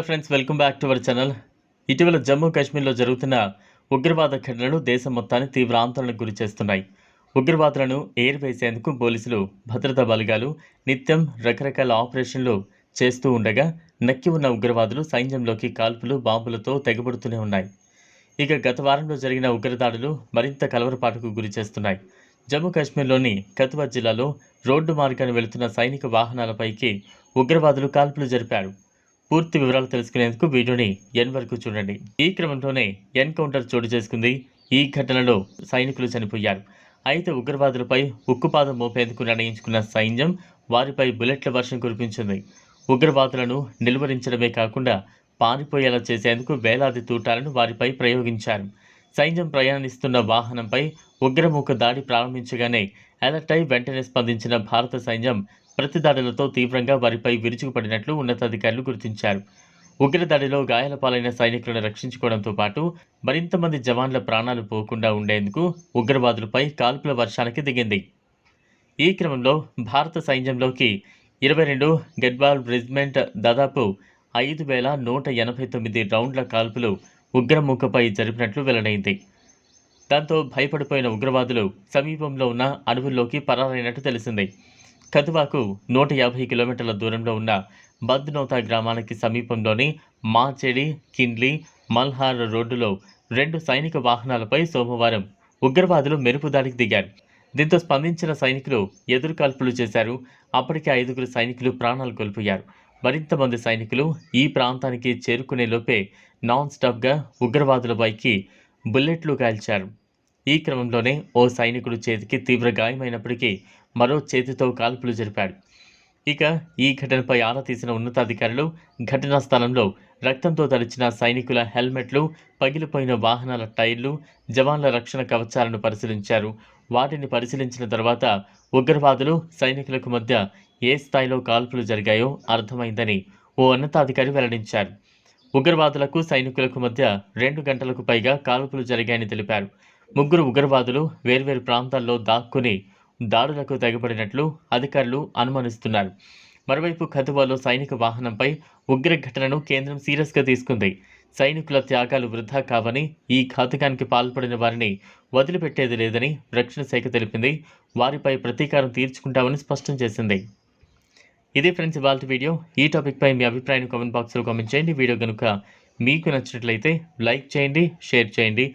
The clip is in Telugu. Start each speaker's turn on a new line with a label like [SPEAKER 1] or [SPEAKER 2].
[SPEAKER 1] Hello friends welcome back to our channel. ఇటీవల జమ్మూ కాశ్మీర్లో జరుగుతున్న ఉగ్రవాద ఘటనలు దేశం మొత్తాన్ని తీవ్ర ఆందోళనకు గురి చేస్తున్నాయి. ఉగ్రవాదులను ఎయిర్ వేసేందుకు పోలీసులు భద్రతా బలగాలు నిత్యం రకరకాల ఆపరేషన్లు చేస్తూ ఉండగా నక్కి ఉన్న ఉగ్రవాదులు సైన్యంలోకి కాల్పులు బాంబులతో తెగబడుతూనే ఉన్నాయి. ఇక గత వారంలో జరిగిన ఉగ్రదాడులు మరింత కలవరపాటుకు గురి చేస్తున్నాయి. జమ్మూ కాశ్మీర్లోని కతువా జిల్లాలో రోడ్డు మార్గాన్ని వెళుతున్న సైనిక వాహనాలపైకి ఉగ్రవాదులు కాల్పులు జరిపారు. పూర్తి వివరాలు తెలుసుకునేందుకు వీడియోని ఎన్ వరకు చూడండి. ఈ క్రమంలోనే ఎన్కౌంటర్ చోటు చేసుకుంది. ఈ ఘటనలో సైనికులు చనిపోయారు. అయితే ఉగ్రవాదులపై ఉక్కుపాదం మోపేందుకు నిర్ణయించుకున్న సైన్యం వారిపై బుల్లెట్ల వర్షం కురిపించింది. ఉగ్రవాదులను నిలువరించడమే కాకుండా పారిపోయేలా చేసేందుకు వేలాది తూటాలను వారిపై ప్రయోగించారు. సైన్యం ప్రయాణిస్తున్న వాహనంపై ఉగ్రముఖ దాడి ప్రారంభించగానే అలర్ట్ అయి వెంటనే స్పందించిన భారత సైన్యం ప్రతిదాడులతో తీవ్రంగా వారిపై విరుచుకుపడినట్లు ఉన్నతాధికారులు గుర్తించారు. ఉగ్రదాడిలో గాయాల పాలైన సైనికులను రక్షించుకోవడంతో పాటు మరింత మంది జవాన్ల ప్రాణాలు పోకుండా ఉండేందుకు ఉగ్రవాదులపై కాల్పుల వర్షానికి దిగింది. ఈ క్రమంలో భారత సైన్యంలోకి ఇరవై రెండు గెడ్వాల్ రెజిమెంట్ దాదాపు ఐదు వేల నూట ఎనభై తొమ్మిది రౌండ్ల కాల్పులు ఉగ్రముఖపై జరిపినట్లు వెల్లడైంది. దాంతో భయపడిపోయిన ఉగ్రవాదులు సమీపంలో ఉన్న అడవుల్లోకి పరారైనట్టు తెలిసింది. కదువాకు నూట యాభై కిలోమీటర్ల దూరంలో ఉన్న బద్నోతా గ్రామానికి సమీపంలోని మాచెడి కిండ్లీ మల్హార్ రోడ్డులో రెండు సైనిక వాహనాలపై సోమవారం ఉగ్రవాదులు మెరుపు దాడికి దిగారు. దీంతో స్పందించిన సైనికులు ఎదురు కాల్పులు చేశారు. అప్పటికే ఐదుగురు సైనికులు ప్రాణాలు కోల్పోయారు. మరింత మంది సైనికులు ఈ ప్రాంతానికి చేరుకునే లోపే నాన్ స్టాప్గా ఉగ్రవాదులపైకి బుల్లెట్లు కాల్చారు ఈ క్రమంలోనే ఓ సైనికుడు చేతికి తీవ్ర గాయమైనప్పటికీ మరో చేతితో కాల్పులు జరిపాడు. ఇక ఈ ఘటనపై ఆరా తీసిన ఉన్నతాధికారులు ఘటనా స్థలంలో రక్తంతో తడిచిన సైనికుల హెల్మెట్లు పగిలిపోయిన వాహనాల టైర్లు జవాన్ల రక్షణ కవచాలను పరిశీలించారు. వాటిని పరిశీలించిన తర్వాత ఉగ్రవాదులు సైనికులకు మధ్య ఏ స్థాయిలో కాల్పులు జరిగాయో అర్థమైందని ఓ ఉన్నతాధికారి వెల్లడించారు. ఉగ్రవాదులకు సైనికులకు మధ్య రెండు గంటలకు పైగా కాల్పులు జరిగాయని తెలిపారు. ముగ్గురు ఉగ్రవాదులు వేర్వేరు ప్రాంతాల్లో దాక్కుని దాడులకు తెగబడినట్లు అధికారులు అనుమానిస్తున్నారు. మరోవైపు ఖతువాలో సైనిక వాహనంపై ఉగ్ర ఘటనను కేంద్రం సీరియస్గా తీసుకుంది. సైనికుల త్యాగాలు వృధా కావని ఈ ఘాతకానికి పాల్పడిన వారిని వదిలిపెట్టేది లేదని రక్షణ శాఖ తెలిపింది. వారిపై ప్రతీకారం తీర్చుకుంటామని స్పష్టం చేసింది. ఇదే ఫ్రెండ్స్ ఇవాళ వీడియో. ఈ టాపిక్పై మీ అభిప్రాయాన్ని కామెంట్ బాక్స్లో కామెంట్ చేయండి. వీడియో కనుక మీకు నచ్చినట్లయితే లైక్ చేయండి షేర్ చేయండి.